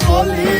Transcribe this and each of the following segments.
কলি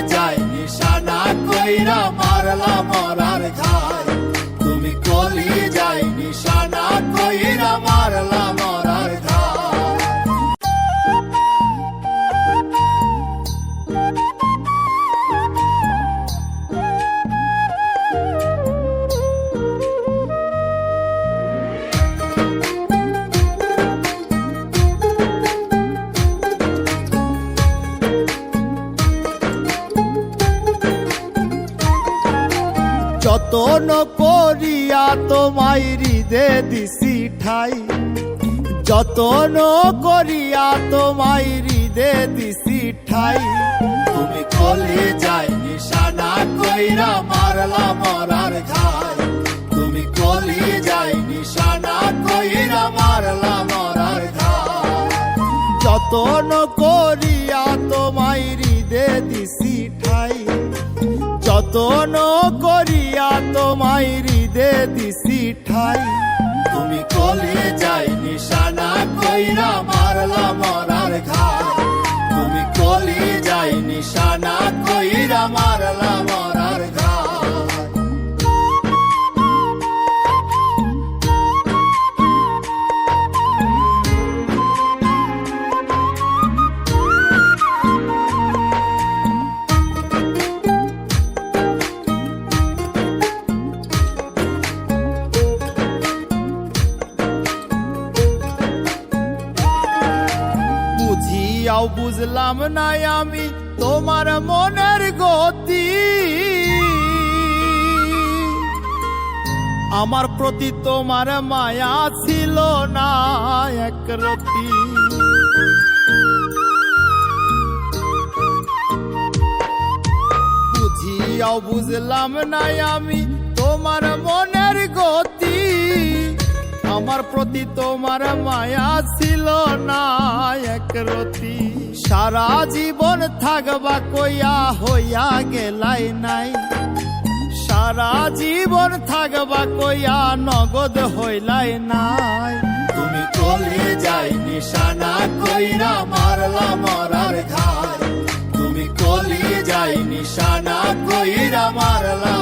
যতন করিয়া তোমায় হৃদে দিছি ঠাই। যতন করিয়া তোমায় হৃদে দিছি ঠাই। তুমি কলে যাই নিশানা কইরা মারলা মরার ঘাই। তুমি কলে যাই নিশানা কইরা মারলা মরার ঘাই। যতন করিয়া তোমায় হৃদে দিছি যতন করিয়া তোমায় হৃদে দিছি ঠাই। তুমি কলি যাই নিশানা কইরা মারলা মরার বুঝিয়াও বুঝলাম না আমি তোমার মনের গতি। আমার প্রতি তোমার মায়া ছিল না একরতি বুঝিয়াও বুঝলাম না আমি তোমার মনের গতি। আমার প্রতি তোমার মায়া ছিল না একরতি সারা জীবন থাকবা কইয়া হইয়া গেলাই নাই। সারা জীবন থাকবা কইয়া নগদ হইলাই নাই। তুমি কলি যাই নিশানা কইরা মারলা মরার ঘাই তুমি কলি যাই নিশানা কইরা মারলা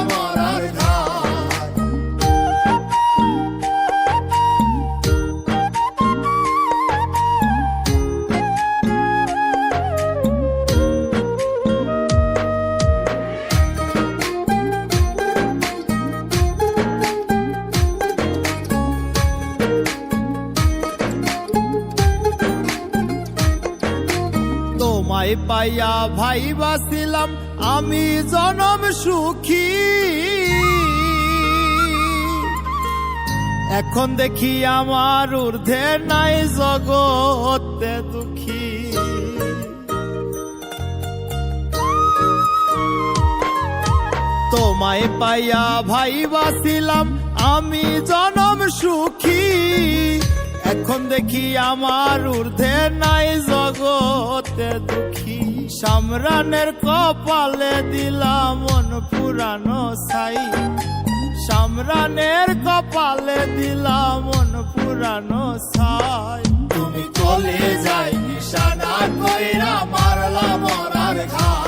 তোমায় পাইয়া ভাই বাসিলাম, আমি জনম সুখী। এখন দেখি আমার ঊর্ধ্বে নাই জগতে দুঃখী। তোমায় পাইয়া ভাই বাসিলাম, আমি জনম সুখী। এখন দেখি আমার ঊর্ধ্বে নাই জগতে দুঃখী। সামরানের কপালে দিলাম পুরানো ছাই। সামরানের কপালে দিলাম পুরানো ছাই। তুমি কলে যাই, নিশানা কইরা মারলা মরার ঘাই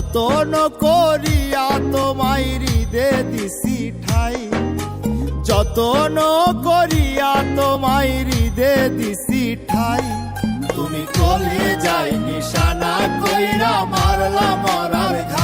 যতন করিয়া তোমায় হৃদে দিছি ঠাই। যতন করিয়া তোমায় হৃদে দিছি ঠাই। তুমি কলে যাই নিশানা কইরা মারলা মরার ঘাই।